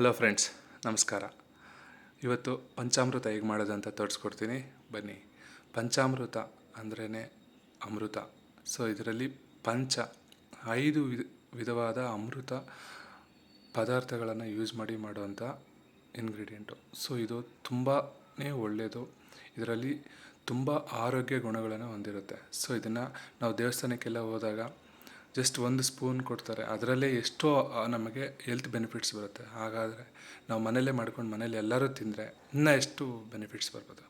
Hello friends ನಮಸ್ಕಾರ. ಇವತ್ತು ಪಂಚಾಮೃತ ಹೇಗೆ ಮಾಡೋದು ಅಂತ ತೋರಿಸ್ಕೊಡ್ತೀನಿ. ಬನ್ನಿ. ಪಂಚಾಮೃತ ಅಂದ್ರೇ ಅಮೃತ. ಸೊ ಇದರಲ್ಲಿ ಪಂಚ, ಐದು ವಿಧ, ವಿಧವಾದ ಅಮೃತ ಪದಾರ್ಥಗಳನ್ನು ಯೂಸ್ ಮಾಡಿ ಮಾಡುವಂಥ ಇಂಗ್ರೀಡಿಯೆಂಟು ಸೊ ಇದು ತುಂಬಾ ಒಳ್ಳೆಯದು ಇದರಲ್ಲಿ ತುಂಬ ಆರೋಗ್ಯ ಗುಣಗಳನ್ನು ಹೊಂದಿರುತ್ತೆ. ಸೊ ಇದನ್ನು ನಾವು ದೇವಸ್ಥಾನಕ್ಕೆಲ್ಲ ಹೋದಾಗ ಜಸ್ಟ್ ಒಂದು ಸ್ಪೂನ್ ಕೊಡ್ತಾರೆ. ಅದರಲ್ಲೇ ಎಷ್ಟೋ ನಮಗೆ ಹೆಲ್ತ್ ಬೆನಿಫಿಟ್ಸ್ ಬರುತ್ತೆ. ಹಾಗಾದರೆ ನಾವು ಮನೇಲೇ ಮಾಡ್ಕೊಂಡು ಮನೇಲಿ ಎಲ್ಲರೂ ತಿಂದರೆ ಇನ್ನೂ ಎಷ್ಟು ಬೆನಿಫಿಟ್ಸ್ ಬರ್ಬೋದು?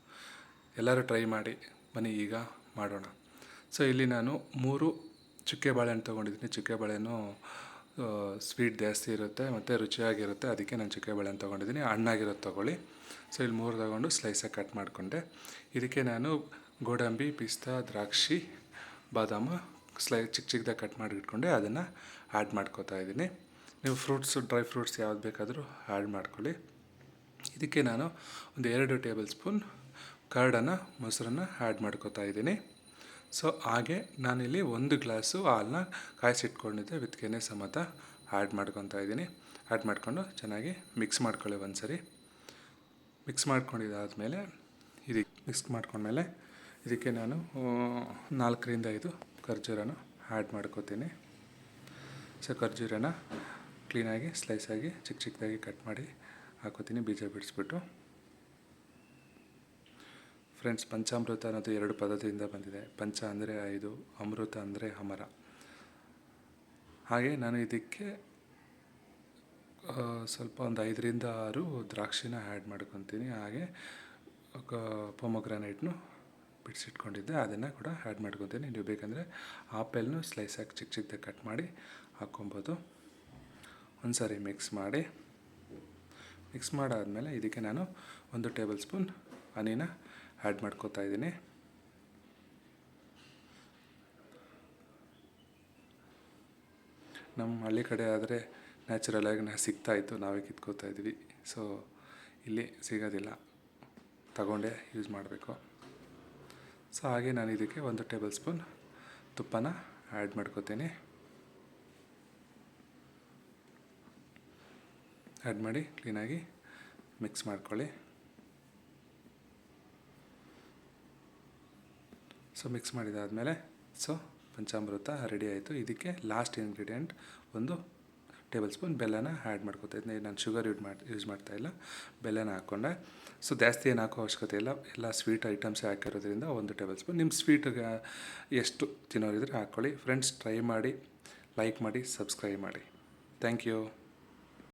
ಎಲ್ಲರೂ ಟ್ರೈ ಮಾಡಿ ಮನೆ ಈಗ ಮಾಡೋಣ. ಸೊ ಇಲ್ಲಿ ನಾನು ಮೂರು ಚುಕ್ಕೆ ಬಾಳೆಹಣ್ಣು ತೊಗೊಂಡಿದ್ದೀನಿ. ಚುಕ್ಕೆ ಬಾಳೆಹಣ್ಣು ಸ್ವೀಟ್ ಜಾಸ್ತಿ ಇರುತ್ತೆ ಮತ್ತು ರುಚಿಯಾಗಿರುತ್ತೆ. ಅದಕ್ಕೆ ನಾನು ಚುಕ್ಕೆ ಬಾಳೆಹಣ್ಣು ತೊಗೊಂಡಿದ್ದೀನಿ. ಹಣ್ಣಾಗಿರೋದು ತೊಗೊಳ್ಳಿ. ಸೊ ಇಲ್ಲಿ ಮೂರು ತಗೊಂಡು ಸ್ಲೈಸಾಗಿ ಕಟ್ ಮಾಡಿಕೊಂಡೆ. ಇದಕ್ಕೆ ನಾನು ಗೋಡಂಬಿ, ಪಿಸ್ತಾ, ದ್ರಾಕ್ಷಿ, ಬಾದಾಮ ಸ್ಲೈ ಚಿಕ್ಕ ಚಿಕ್ಕದಾಗಿ ಕಟ್ ಮಾಡಿ ಇಟ್ಕೊಂಡೆ ಅದನ್ನು ಆ್ಯಡ್ ಮಾಡ್ಕೋತಾ ಇದ್ದೀನಿ. ನೀವು ಫ್ರೂಟ್ಸು, ಡ್ರೈ ಫ್ರೂಟ್ಸ್ ಯಾವ್ದು ಬೇಕಾದರೂ ಆ್ಯಡ್ ಮಾಡ್ಕೊಳ್ಳಿ. ಇದಕ್ಕೆ ನಾನು ಒಂದು ಎರಡು ಟೇಬಲ್ ಸ್ಪೂನ್ ಕರ್ಡನ್ನು, ಮೊಸರನ್ನು ಆ್ಯಡ್ ಮಾಡ್ಕೋತಾ ಇದ್ದೀನಿ. ಸೊ, ಹಾಗೆ ನಾನಿಲ್ಲಿ ಒಂದು ಗ್ಲಾಸು ಹಾಲನ್ನ ಕಾಯಿಸಿಟ್ಕೊಂಡಿದ್ದೆ, ವಿತ್ ಕೆನೆ ಸಮತ ಆ್ಯಡ್ ಮಾಡ್ಕೊತಾ ಇದ್ದೀನಿ. ಆ್ಯಡ್ ಮಾಡಿಕೊಂಡು ಚೆನ್ನಾಗಿ ಮಿಕ್ಸ್ ಮಾಡ್ಕೊಳ್ಳಿ ಒಂದು ಸರಿ ಮಿಕ್ಸ್ ಮಾಡ್ಕೊಂಡಿದ್ದಾದಮೇಲೆ, ಇದಕ್ಕೆ, ಮಿಕ್ಸ್ ಮಾಡ್ಕೊಂಡ್ಮೇಲೆ ಇದಕ್ಕೆ ನಾನು ನಾಲ್ಕರಿಂದ ಐದು ಖರ್ಜೂರನ ಆ್ಯಡ್ ಮಾಡ್ಕೋತೀನಿ. ಸೊ ಖರ್ಜೂರನ ಕ್ಲೀನಾಗಿ ಸ್ಲೈಸಾಗಿ ಚಿಕ್ಕ ಚಿಕ್ಕದಾಗಿ ಕಟ್ ಮಾಡಿ ಹಾಕೋತೀನಿ, ಬೀಜ ಬಿಡಿಸ್ಬಿಟ್ಟು. ಫ್ರೆಂಡ್ಸ್ ಪಂಚಾಮೃತ ಅನ್ನೋದು ಎರಡು ಪದದಿಂದ ಬಂದಿದೆ. ಪಂಚ ಅಂದರೆ ಐದು, ಅಮೃತ ಅಂದರೆ ಅಮರ. ಹಾಗೆ ನಾನು ಇದಕ್ಕೆ ಸ್ವಲ್ಪ ಒಂದು ಐದರಿಂದ ಆರು ದ್ರಾಕ್ಷಿನ ಆ್ಯಡ್ ಮಾಡ್ಕೊತೀನಿ. ಹಾಗೆ ಪೊಮೊಗ್ರಾನೈಟ್ನು ಬಿಡಿಸಿಟ್ಕೊಂಡಿದ್ದೆ ಅದನ್ನು ಕೂಡ ಆ್ಯಡ್ ಮಾಡ್ಕೊತೀನಿ. ನೀವು ಬೇಕಂದರೆ ಆಪೆಲ್ನು ಸ್ಲೈಸಾಗಿ ಚಿಕ್ಕ ಚಿಕ್ಕದಾಗಿ ಕಟ್ ಮಾಡಿ ಹಾಕ್ಕೊಬೋದು. ಒಂದು ಸಾರಿ ಮಿಕ್ಸ್ ಮಾಡಿ. ಮಿಕ್ಸ್ ಮಾಡಾದಮೇಲೆ ಇದಕ್ಕೆ ನಾನು ಒಂದು ಟೇಬಲ್ ಸ್ಪೂನ್ ಹನಿನ ಆ್ಯಡ್ ಮಾಡ್ಕೋತಾ ಇದ್ದೀನಿ. ನಮ್ಮ ಹಳ್ಳಿ ಕಡೆ ಆದರೆ ನ್ಯಾಚುರಲಾಗಿ ನಾ ಸಿಗ್ತಾಯಿತ್ತು ನಾವೇ ಕಿತ್ಕೋತಾ ಇದ್ವಿ. ಸೊ ಇಲ್ಲಿ ಸಿಗೋದಿಲ್ಲ. ತಗೊಂಡೇ ಯೂಸ್ ಮಾಡಬೇಕು. ಸೊ ಹಾಗೆ ನಾನು ಇದಕ್ಕೆ ಒಂದು ಟೇಬಲ್ ಸ್ಪೂನ್ ತುಪ್ಪನ ಆ್ಯಡ್ ಮಾಡ್ಕೋತೀನಿ. ಆ್ಯಡ್ ಮಾಡಿ ಕ್ಲೀನಾಗಿ ಮಿಕ್ಸ್ ಮಾಡ್ಕೊಳ್ಳಿ. ಸೊ ಮಿಕ್ಸ್ ಮಾಡಿದಾದಮೇಲೆ ಸೊ ಪಂಚಾಮೃತ ರೆಡಿ ಆಯಿತು. ಇದಕ್ಕೆ ಲಾಸ್ಟ್ ಇಂಗ್ರೀಡಿಯೆಂಟ್ ಒಂದು ಟೇಬಲ್ ಸ್ಪೂನ್ ಬೆಲ್ಲನ ಆ್ಯಡ್ ಮಾಡ್ಕೊತಾ ಇದ್ದೀನಿ ನಾನು ಶುಗರ್ ಯೂಸ್ ಮಾಡಿ ಯೂಸ್ ಮಾಡ್ತಾಯಿಲ್ಲ ಬೆಲ್ಲನ ಹಾಕ್ಕೊಂಡೆ ಸೊ ಜಾಸ್ತಿ ಏನು ಹಾಕೋ ಅವಶ್ಯಕತೆ ಇಲ್ಲ. ಎಲ್ಲ ಸ್ವೀಟ್ ಐಟಮ್ಸೇ ಹಾಕಿರೋದ್ರಿಂದ ಒಂದು ಟೇಬಲ್ ಸ್ಪೂನ್ ನಿಮ್ಮ ಸ್ವೀಟ್ಗೆ ಎಷ್ಟು ತಿನ್ನೋರಿದ್ರೆ ಹಾಕ್ಕೊಳ್ಳಿ ಫ್ರೆಂಡ್ಸ್ ಟ್ರೈ ಮಾಡಿ ಲೈಕ್ ಮಾಡಿ ಸಬ್ಸ್ಕ್ರೈಬ್ ಮಾಡಿ. Thank you